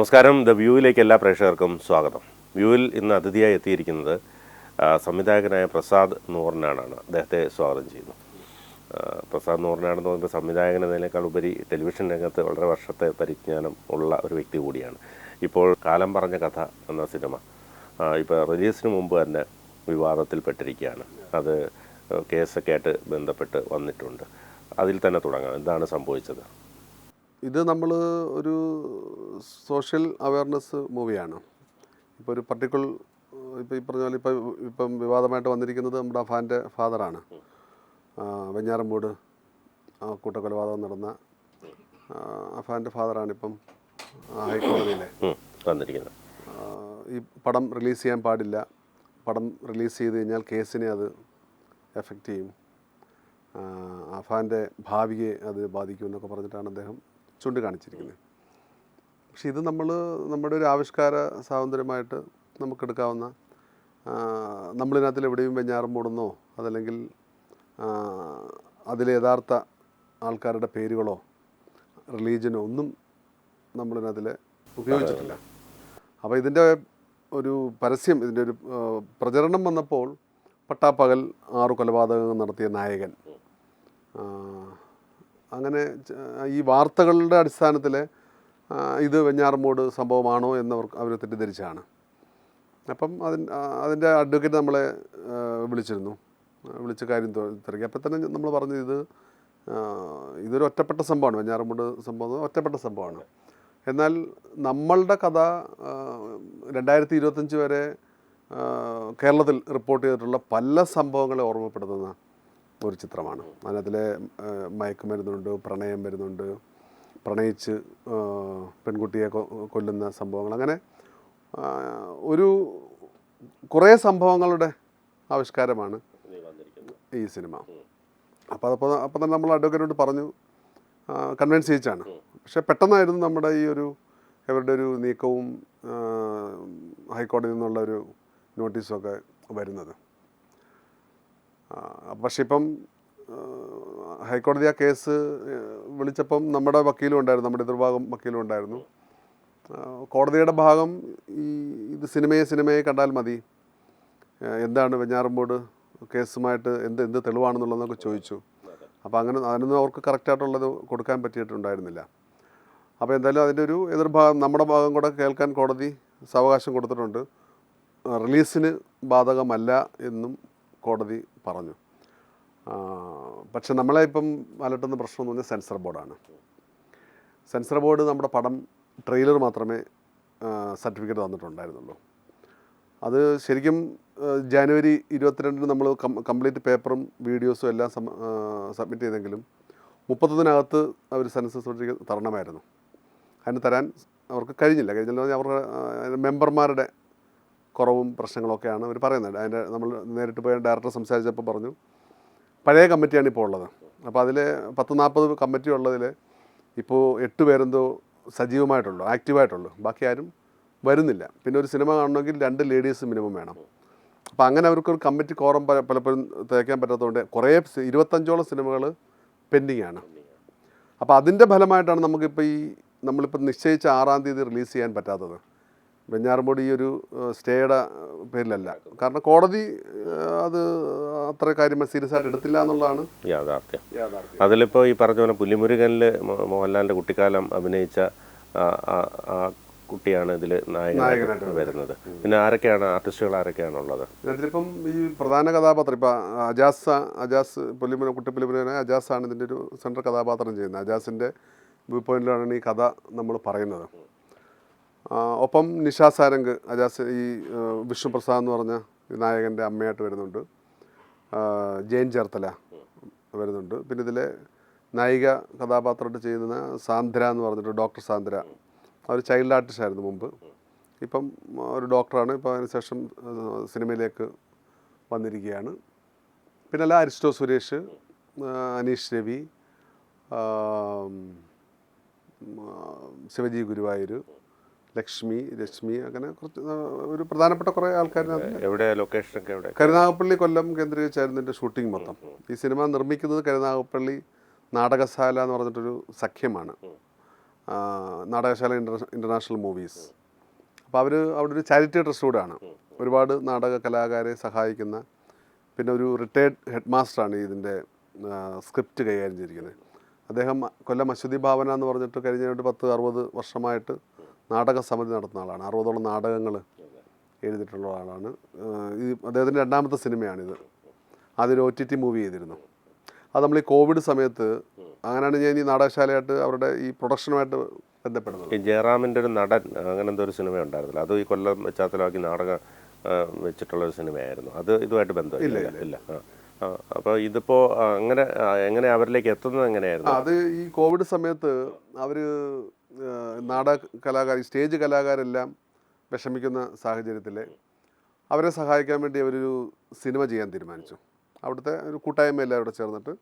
നമസ്കാരം. ദ വ്യൂവിലേക്ക് എല്ലാ പ്രേക്ഷകർക്കും സ്വാഗതം. വ്യൂവിൽ ഇന്ന് അതിഥിയായി എത്തിയിരിക്കുന്നത് സംവിധായകനായ പ്രസാദ് നൂറിനാണ് അദ്ദേഹത്തെ സ്വാഗതം ചെയ്യുന്നു. പ്രസാദ് നൂറിനാണെന്ന് പറയുമ്പോൾ സംവിധായകൻ എന്നതിനേക്കാൾ ഉപരി ടെലിവിഷൻ രംഗത്ത് വളരെ വർഷത്തെ പരിജ്ഞാനം ഉള്ള ഒരു വ്യക്തി കൂടിയാണ്. ഇപ്പോൾ കാലം പറഞ്ഞ കഥ എന്ന സിനിമ ഇപ്പോൾ റിലീസിന് മുമ്പ് തന്നെ വിവാദത്തിൽപ്പെട്ടിരിക്കുകയാണ്. അത് കേസൊക്കെ ആയിട്ട് ബന്ധപ്പെട്ട് വന്നിട്ടുണ്ട്. അതിൽ തന്നെ തുടങ്ങാം. എന്താണ് സംഭവിച്ചത്? ഇത് നമ്മൾ ഒരു സോഷ്യൽ അവയർനെസ് മൂവിയാണ്. ഇപ്പോൾ ഒരു പർട്ടിക്കുലർ ഇപ്പോൾ ഈ പറഞ്ഞ പോലെ ഇപ്പം ഇപ്പം വിവാദമായിട്ട് വന്നിരിക്കുന്നത് നമ്മുടെ അഫാന്റെ ഫാദറാണ്. വെഞ്ഞാറമ്പൂട് കൂട്ടക്കൊലപാതകം നടന്ന അഫാന്റെ ഫാദറാണ് ഇപ്പം ഹൈക്കോടതിയിലെ. വന്നിരിക്കുന്നത്. ഈ പടം റിലീസ് ചെയ്യാൻ പാടില്ല. പടം റിലീസ് ചെയ്ത് കഴിഞ്ഞാൽ കേസിനെ അത് എഫക്റ്റ് ചെയ്യും. അഫാന്റെ ഭാവിയെ അത് ബാധിക്കുമെന്നൊക്കെ പറഞ്ഞിട്ടാണ് അദ്ദേഹം ചൂണ്ടിക്കാണിച്ചിരിക്കുന്നത്. പക്ഷെ ഇത് നമ്മൾ നമ്മുടെ ഒരു ആവിഷ്കാര സ്വാതന്ത്ര്യമായിട്ട് നമുക്കെടുക്കാവുന്ന നമ്മളിതിനകത്തിൽ എവിടെയും വെഞ്ഞാറും മൂടുന്നോ അതല്ലെങ്കിൽ അതിലെ യഥാർത്ഥ ആൾക്കാരുടെ പേരുകളോ റിലീജിയനോ ഒന്നും നമ്മളിതിനകത്തിൽ ഉപയോഗിച്ചിട്ടില്ല. അപ്പോൾ ഇതിന്റെ ഒരു പരസ്യം ഇതിന്റെ ഒരു പ്രചരണം വന്നപ്പോൾ പട്ടാപ്പകൽ ആറു കൊലപാതകങ്ങൾ നടത്തിയ നായകൻ അങ്ങനെ ഈ വാർത്തകളുടെ അടിസ്ഥാനത്തിൽ ഇത് വെഞ്ഞാറമ്മൂട് സംഭവമാണോ എന്നവർ അവർ തെറ്റിദ്ധരിച്ചാണ്. അപ്പം അതിന് അതിന്റെ അഡ്വക്കേറ്റ് നമ്മളെ വിളിച്ചിരുന്നു. വിളിച്ച കാര്യം തിരക്കി. അപ്പം തന്നെ നമ്മൾ പറഞ്ഞു ഇത് ഇതൊരു ഒറ്റപ്പെട്ട സംഭവമാണ്. വെഞ്ഞാറമ്മൂട് സംഭവം ഒറ്റപ്പെട്ട സംഭവമാണ്. എന്നാൽ നമ്മളുടെ കഥ രണ്ടായിരത്തി ഇരുപത്തഞ്ച് വരെ കേരളത്തിൽ റിപ്പോർട്ട് ചെയ്തിട്ടുള്ള പല സംഭവങ്ങളെ ഓർമ്മപ്പെടുത്തുന്ന ഒരു ചിത്രമാണ്. അതിനകത്തിൽ മയക്കുമരുന്നുണ്ട് പ്രണയം വരുന്നുണ്ട് പ്രണയിച്ച് പെൺകുട്ടിയെ കൊല്ലുന്ന സംഭവങ്ങൾ. അങ്ങനെ ഒരു കുറേ സംഭവങ്ങളുടെ ആവിഷ്കാരമാണ് ഈ സിനിമ. അപ്പോൾ അതപ്പോൾ അപ്പോൾ തന്നെ നമ്മൾ അഡ്വക്കേറ്റിനോട് പറഞ്ഞു കൺവിൻസ് ചെയ്യിച്ചാണ്. പക്ഷേ പെട്ടെന്നായിരുന്നു നമ്മുടെ ഈ ഒരു ഇവരുടെ ഒരു നീക്കവും ഹൈക്കോടതി ഹൈക്കോടതിയിൽ നിന്നുള്ള ഒരു നോട്ടീസും ഒക്കെ വരുന്നത്. പക്ഷേ ഇപ്പം ഹൈക്കോടതി ആ കേസ് വിളിച്ചപ്പം നമ്മുടെ വക്കീലും ഉണ്ടായിരുന്നു നമ്മുടെ എതിർഭാഗം വക്കീലും ഉണ്ടായിരുന്നു. കോടതിയുടെ ഭാഗം ഈ ഇത് സിനിമയെ സിനിമയെ കണ്ടാൽ മതി. എന്താണ് വെഞ്ഞാറമ്പോട് കേസുമായിട്ട് എന്ത് എന്ത് തെളിവാണെന്നുള്ളതെന്നൊക്കെ ചോദിച്ചു. അപ്പോൾ അങ്ങനെ അതിനൊന്നും അവർക്ക് കറക്റ്റായിട്ടുള്ളത് കൊടുക്കാൻ പറ്റിയിട്ടുണ്ടായിരുന്നില്ല. അപ്പോൾ എന്തായാലും അതിന്റെ ഒരു എതിർഭാഗം നമ്മുടെ ഭാഗം കൂടെ കേൾക്കാൻ കോടതി സാവകാശം കൊടുത്തിട്ടുണ്ട്. റിലീസിന് ബാധകമല്ല എന്നും കോടതി പറഞ്ഞു. പക്ഷെ നമ്മളെ ഇപ്പം അലട്ടുന്ന പ്രശ്നം എന്ന് പറഞ്ഞാൽ സെൻസർ ബോർഡാണ്. സെൻസർ ബോർഡ് നമ്മുടെ പടം ട്രെയിലർ മാത്രമേ സർട്ടിഫിക്കറ്റ് തന്നിട്ടുണ്ടായിരുന്നുള്ളൂ. അത് ശരിക്കും ജനുവരി ഇരുപത്തിരണ്ടിന് നമ്മൾ കംപ്ലീറ്റ് പേപ്പറും വീഡിയോസും എല്ലാം സബ്മിറ്റ് ചെയ്തെങ്കിലും മുപ്പത്തൊന്നിനകത്ത് അവർ സെൻസസ് സർട്ടിഫിക്കറ്റ് തരണമായിരുന്നു. അതിന് തരാൻ അവർക്ക് കഴിഞ്ഞില്ല. കഴിഞ്ഞില്ല അവരുടെ മെമ്പർമാരുടെ കുറവും പ്രശ്നങ്ങളൊക്കെയാണ് അവർ പറയുന്നത്. അതിന്റെ നമ്മൾ നേരിട്ട് പോയി ഡയറക്ടർ സംസാരിച്ചപ്പോൾ പറഞ്ഞു പഴയ കമ്മിറ്റിയാണ് ഇപ്പോൾ ഉള്ളത്. അപ്പോൾ അതിൽ പത്ത് നാൽപ്പത് കമ്മിറ്റി ഉള്ളതിൽ ഇപ്പോൾ എട്ട് പേരെന്തോ സജീവമായിട്ടുള്ളൂ ആക്റ്റീവായിട്ടുള്ളൂ. ബാക്കി ആരും വരുന്നില്ല. പിന്നെ ഒരു സിനിമ കാണണമെങ്കിൽ രണ്ട് ലേഡീസ് മിനിമം വേണം. അപ്പോൾ അങ്ങനെ അവർക്കൊരു കമ്മിറ്റി കോറം പലപ്പോഴും തേക്കാൻ പറ്റാത്തതുകൊണ്ട് കുറേ ഇരുപത്തഞ്ചോളം സിനിമകൾ പെൻഡിങ് ആണ് അപ്പോൾ അതിന്റെ ഫലമായിട്ടാണ് നമുക്കിപ്പോൾ ഈ നമ്മളിപ്പോൾ നിശ്ചയിച്ച ആറാം തീയതി റിലീസ് ചെയ്യാൻ പറ്റാത്തത്. വെഞ്ഞാറമ്മൂട് ഈ ഒരു സ്റ്റേയുടെ പേരിലല്ല. കാരണം കോടതി അത് അത്ര കാര്യം സീരിയസ് ആയിട്ട് എടുത്തില്ല എന്നുള്ളതാണ് യാഥാർത്ഥ്യം. അതിലിപ്പോൾ ഈ പറഞ്ഞ പോലെ പുലിമുരുകനിൽ മോഹൻലാലിന്റെ കുട്ടിക്കാലം അഭിനയിച്ച ആ കുട്ടിയാണ് ഇതിൽ നായകനായിട്ട് വരുന്നത്. പിന്നെ ആരൊക്കെയാണ് ആർട്ടിസ്റ്റുകൾ ആരൊക്കെയാണ് ഉള്ളത് ഇതിലിപ്പം ഈ പ്രധാന കഥാപാത്രം ഇപ്പം അജാസ് അജാസ് പുലിമുന കുട്ടിപ്പുലിമുന അജാസാണ് ഇതിന്റെ ഒരു സെൻട്രൽ കഥാപാത്രം ചെയ്യുന്നത്. അജാസിന്റെ വ്യൂ പോയിന്റിലാണ് ഈ കഥ നമ്മൾ പറയുന്നത്. ഒപ്പം നിഷാ സാരംഗ് അജാസ് ഈ വിഷ്ണുപ്രസാദ് എന്ന് പറഞ്ഞ നായകന്റെ അമ്മയായിട്ട് വരുന്നുണ്ട്. ജെയിൻ ചേർത്തല വരുന്നുണ്ട്. പിന്നെ ഇതിലെ നായിക കഥാപാത്രമായിട്ട് ചെയ്യുന്ന സാന്ദ്ര എന്ന് പറഞ്ഞിട്ട് ഡോക്ടർ സാന്ദ്ര അവർ ചൈൽഡ് ആർട്ടിസ്റ്റ് ആയിരുന്നു മുമ്പ്. ഇപ്പം ഒരു ഡോക്ടറാണ്. ഇപ്പം അതിനുശേഷം സിനിമയിലേക്ക് വന്നിരിക്കുകയാണ്. പിന്നെ അല്ല അരിസ്റ്റോ സുരേഷ് അനീഷ് രവി ശിവജി ഗുരുവായൂർ ലക്ഷ്മി ലക്ഷ്മി അങ്ങനെ കുറച്ച് ഒരു പ്രധാനപ്പെട്ട കുറേ ആൾക്കാരിനകത്ത് എവിടെ ലൊക്കേഷനൊക്കെ എവിടെ കരുനാഗപ്പള്ളി കൊല്ലം കേന്ദ്രീകരിച്ചായിരുന്നു എന്റെ ഷൂട്ടിംഗ് മൊത്തം. ഈ സിനിമ നിർമ്മിക്കുന്നത് കരുനാഗപ്പള്ളി നാടകശാല എന്ന് പറഞ്ഞിട്ടൊരു സഖ്യമാണ്. നാടകശാല ഇന്റർ ഇന്റർനാഷണൽ മൂവീസ് അപ്പോൾ അവർ അവിടെ ഒരു ചാരിറ്റി ട്രസ്റ്റ് കൂടെയാണ് ഒരുപാട് നാടക കലാകാരെ സഹായിക്കുന്ന പിന്നെ ഒരു റിട്ടയർഡ് ഹെഡ് മാസ്റ്ററാണ് ഇതിന്റെ സ്ക്രിപ്റ്റ് കൈകാര്യം ചെയ്തിരിക്കുന്നത്. അദ്ദേഹം കൊല്ലം അശ്വതി ഭാവന എന്ന് പറഞ്ഞിട്ട് കഴിഞ്ഞ ഒരു പത്ത് അറുപത് വർഷമായിട്ട് നാടക സമിതി നടത്തുന്ന ആളാണ്. അറുപതോളം നാടകങ്ങൾ എഴുതിയിട്ടുള്ള ആളാണ്. ഈ അദ്ദേഹത്തിന്റെ രണ്ടാമത്തെ സിനിമയാണിത്. അതൊരു ഒ ടി ടി മൂവി ചെയ്തിരുന്നു. അത് നമ്മൾ ഈ കോവിഡ് സമയത്ത് അങ്ങനെയാണ് ഞാൻ ഈ നാടകശാലയായിട്ട് അവരുടെ ഈ പ്രൊഡക്ഷനുമായിട്ട് ബന്ധപ്പെടുന്നത്. ഈ ജയറാമിന്റെ ഒരു നടൻ അങ്ങനെന്തോ ഒരു സിനിമ ഉണ്ടായിരുന്നില്ല. അത് ഈ കൊല്ലം പശ്ചാത്തലമാക്കി നാടകം വെച്ചിട്ടുള്ള ഒരു സിനിമയായിരുന്നു. അത് ഇതുമായിട്ട് ബന്ധമില്ല. ഇല്ല അപ്പോൾ ഇതിപ്പോൾ അങ്ങനെ എങ്ങനെ അവരിലേക്ക് എത്തുന്നത് എങ്ങനെയായിരുന്നു? അത് ഈ കോവിഡ് സമയത്ത് അവർ നാടക കലാകാർ സ്റ്റേജ് കലാകാരെല്ലാം വിഷമിക്കുന്ന സാഹചര്യത്തിൽ അവരെ സഹായിക്കാൻ വേണ്ടി അവരൊരു സിനിമ ചെയ്യാൻ തീരുമാനിച്ചു. അവിടുത്തെ ഒരു കൂട്ടായ്മ എല്ലാം അവിടെ ചേർന്നിട്ട്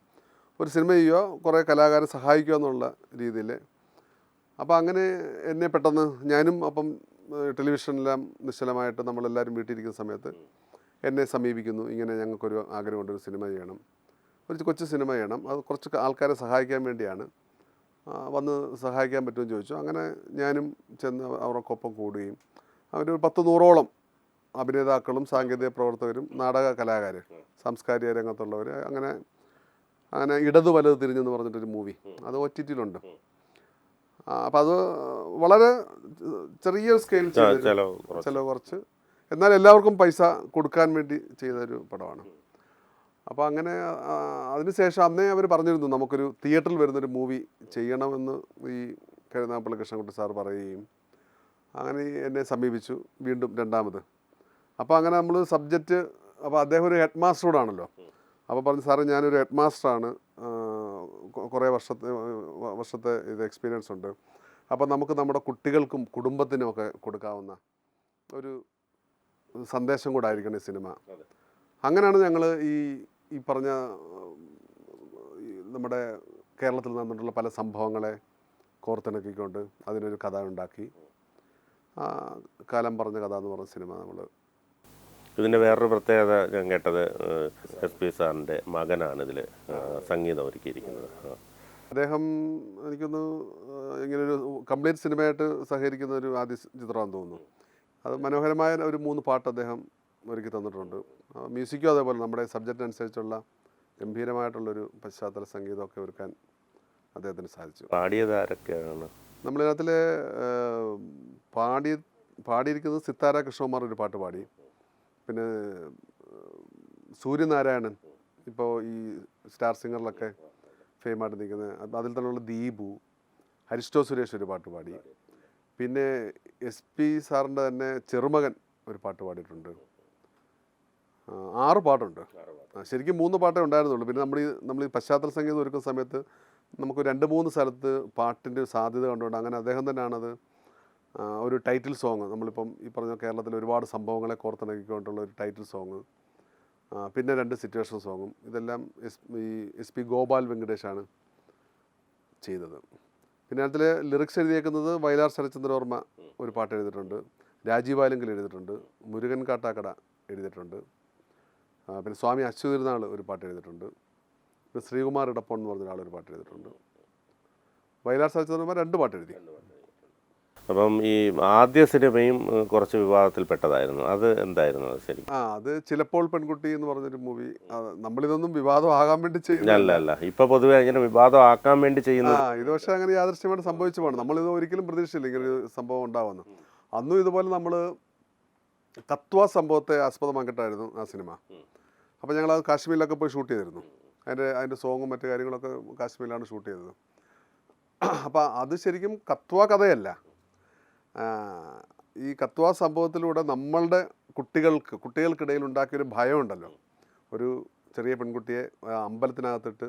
ഒരു സിനിമ ചെയ്യുക കുറേ കലാകാരെ സഹായിക്കുക എന്നുള്ള രീതിയിൽ അപ്പോൾ അങ്ങനെ എന്നെ പെട്ടെന്ന് ഞാനും അപ്പം ടെലിവിഷനെല്ലാം നിശ്ചലമായിട്ട് നമ്മളെല്ലാവരും വീട്ടിലിരിക്കുന്ന സമയത്ത് എന്നെ സമീപിക്കുന്നു. ഇങ്ങനെ ഞങ്ങൾക്കൊരു ആഗ്രഹമുണ്ട് ഒരു സിനിമ ചെയ്യണം. ഒരു കൊച്ചു സിനിമ ചെയ്യണം. അത് കുറച്ച് ആൾക്കാരെ സഹായിക്കാൻ വേണ്ടിയാണ്. വന്ന് സഹായിക്കാൻ പറ്റുമെന്ന് ചോദിച്ചു. അങ്ങനെ ഞാനും ചെന്ന് അവർക്കൊപ്പം കൂടുകയും അവരൊരു പത്ത് നൂറോളം അഭിനേതാക്കളും സാങ്കേതിക പ്രവർത്തകരും നാടക കലാകാരൻ സാംസ്കാരിക രംഗത്തുള്ളവർ അങ്ങനെ അങ്ങനെ ഇടത് വലത് തിരിഞ്ഞെന്ന് പറഞ്ഞിട്ടൊരു മൂവി അത് ഒ ടി ടിയിലുണ്ട് അപ്പം അത് വളരെ ചെറിയ സ്കെയിൽ ചിലവ് കുറച്ച്. ചിലവ് കുറച്ച്. എന്നാൽ എല്ലാവർക്കും പൈസ കൊടുക്കാൻ വേണ്ടി ചെയ്തൊരു പടമാണ്. അപ്പോൾ അങ്ങനെ അതിനുശേഷം അന്നേ അവർ പറഞ്ഞിരുന്നു നമുക്കൊരു തിയേറ്ററിൽ വരുന്നൊരു മൂവി ചെയ്യണമെന്ന് ഈ കരുനാപ്പള്ളി കൃഷ്ണൻകുട്ടി സാർ പറയുകയും അങ്ങനെ എന്നെ സമീപിച്ചു വീണ്ടും രണ്ടാമത്. അപ്പോൾ അങ്ങനെ നമ്മൾ സബ്ജക്റ്റ് അപ്പോൾ അദ്ദേഹം ഒരു ഹെഡ് മാസ്റ്ററോടാണല്ലോ അപ്പോൾ പറഞ്ഞു സാറേ ഞാനൊരു ഹെഡ് മാസ്റ്ററാണ് കുറേ വർഷത്തെ വർഷത്തെ ഇത് എക്സ്പീരിയൻസ് ഉണ്ട്. അപ്പോൾ നമുക്ക് നമ്മുടെ കുട്ടികൾക്കും കുടുംബത്തിനും ഒക്കെ കൊടുക്കാവുന്ന ഒരു സന്ദേശം കൂടെ ആയിരിക്കണം ഈ സിനിമ. അങ്ങനെയാണ് ഞങ്ങൾ ഈ ഈ പറഞ്ഞ നമ്മുടെ കേരളത്തിൽ നടന്നിട്ടുള്ള പല സംഭവങ്ങളെ കോർത്തിണക്കിക്കൊണ്ട് അതിനൊരു കഥ ഉണ്ടാക്കി. ആ, കാലം പറഞ്ഞ കഥ എന്ന് പറഞ്ഞ സിനിമ നമ്മൾ ഇതിന്റെ വേറൊരു പ്രത്യേകത ഞാൻ കേട്ടത് എസ് പി സാറിന്റെ മകനാണ് ഇതിൽ സംഗീതം ഒരുക്കിയിരിക്കുന്നത്. അദ്ദേഹം എനിക്കൊന്ന് ഇങ്ങനെ ഒരു കംപ്ലീറ്റ് സിനിമയായിട്ട് സഹകരിക്കുന്ന ഒരു ആദ്യ ചിത്രമാണെന്ന് തോന്നുന്നു. അത് മനോഹരമായ ഒരു മൂന്ന് പാട്ട് അദ്ദേഹം ഒരുക്കി തന്നിട്ടുണ്ട്. മ്യൂസിക്കും അതേപോലെ നമ്മുടെ സബ്ജക്റ്റ് അനുസരിച്ചുള്ള ഗംഭീരമായിട്ടുള്ളൊരു പശ്ചാത്തല സംഗീതമൊക്കെ ഒരുക്കാൻ അദ്ദേഹത്തിന് സാധിച്ചു. പാടിയത് ആരൊക്കെയാണ്? നമ്മളിതിനകത്തിൽ പാടി പാടിയിരിക്കുന്നത് സിത്താര കൃഷ്ണകുമാർ ഒരു പാട്ട് പാടി. പിന്നെ സൂര്യനാരായണൻ ഇപ്പോൾ ഈ സ്റ്റാർ സിംഗറിലൊക്കെ ഫേമായിട്ട് നിൽക്കുന്ന അത് അതിൽ തന്നെയുള്ള ദീപു ഹരിസ്റ്റോ സുരേഷ് ഒരു പാട്ട് പാടി. പിന്നെ എസ് പി സാറിന്റെ തന്നെ ചെറുമകൻ ഒരു പാട്ട് പാടിയിട്ടുണ്ട്. ആറ് പാട്ടുണ്ട്. ശരിക്കും മൂന്ന് പാട്ടേ ഉണ്ടായിരുന്നുള്ളൂ. പിന്നെ നമ്മൾ ഈ നമ്മൾ ഈ പശ്ചാത്തല സംഗീതം ഒരുക്കുന്ന സമയത്ത് നമുക്ക് രണ്ട് മൂന്ന് സ്ഥലത്ത് പാട്ടിന്റെ സാധ്യത കണ്ടുകൊണ്ട് അങ്ങനെ അദ്ദേഹം തന്നെയാണത് ഒരു ടൈറ്റിൽ സോങ്. നമ്മളിപ്പം ഈ പറഞ്ഞ കേരളത്തിൽ ഒരുപാട് സംഭവങ്ങളെ കോർത്തിണക്കിക്കൊണ്ടുള്ള ഒരു ടൈറ്റിൽ സോങ് പിന്നെ രണ്ട് സിറ്റുവേഷൻ സോങ്ങും. ഇതെല്ലാം എസ് ഈ എസ് പി ഗോപാൽ വെങ്കടേഷാണ് ചെയ്തത്. പിന്നെ അതിൽ ലിറിക്സ് എഴുതിയേക്കുന്നത് വയലാർ ശരചന്ദ്രവർമ്മ ഒരു പാട്ട് എഴുതിയിട്ടുണ്ട്. രാജീവ് ആലെങ്കിൽ എഴുതിയിട്ടുണ്ട്. മുരുകൻ കാട്ടാക്കട എഴുതിയിട്ടുണ്ട്. പിന്നെ സ്വാമി അച്യുതിരുന്നാൾ ഒരു പാട്ട് എഴുതിയിട്ടുണ്ട്. പിന്നെ ശ്രീകുമാർ ഇടപ്പൺ എന്ന് പറഞ്ഞ ഒരാൾ ഒരു പാട്ട് എഴുതിയിട്ടുണ്ട്. വയലാർ ശരചന്ദ്രവർമ്മ രണ്ട് പാട്ട് എഴുതി. അപ്പം ഈ ആദ്യ സിനിമയും കുറച്ച് വിവാദത്തിൽപ്പെട്ടതായിരുന്നു. അത് എന്തായിരുന്നു അത് ശരി ആ അത് ചിലപ്പോൾ പെൺകുട്ടി എന്ന് പറഞ്ഞൊരു മൂവി. നമ്മളിതൊന്നും വിവാദം ആകാൻ വേണ്ടി ചെയ്യുന്ന അല്ല അല്ല. ഇപ്പൊ പൊതുവെ അങ്ങനെ വിവാദം ആക്കാൻ വേണ്ടി ആ ചെയ്യുന്നത് ഇത് പക്ഷേ അങ്ങനെ യാദൃശ്യമായിട്ട് സംഭവിച്ചു പോകണം നമ്മളിത് ഒരിക്കലും പ്രതീക്ഷിച്ചില്ല ഇങ്ങനെ ഒരു സംഭവം ഉണ്ടാവുമെന്ന്. അന്നും ഇതുപോലെ നമ്മൾ തത്വ സംഭവത്തെ ആസ്പദമാക്കിയിട്ടായിരുന്നു ആ സിനിമ. അപ്പോൾ ഞങ്ങൾ അത് കാശ്മീരിലൊക്കെ പോയി ഷൂട്ട് ചെയ്തിരുന്നു. അതിന്റെ അതിന്റെ സോങ്ങും മറ്റു കാര്യങ്ങളൊക്കെ കാശ്മീരിലാണ് ഷൂട്ട് ചെയ്തത്. അപ്പോൾ അത് ശരിക്കും കത്വ കഥയല്ല. ഈ കത്വ സംഭവത്തിലൂടെ നമ്മളുടെ കുട്ടികൾക്ക് കുട്ടികൾക്കിടയിൽ ഉണ്ടാക്കിയൊരു ഭയമുണ്ടല്ലോ. ഒരു ചെറിയ പെൺകുട്ടിയെ അമ്പലത്തിനകത്തിട്ട്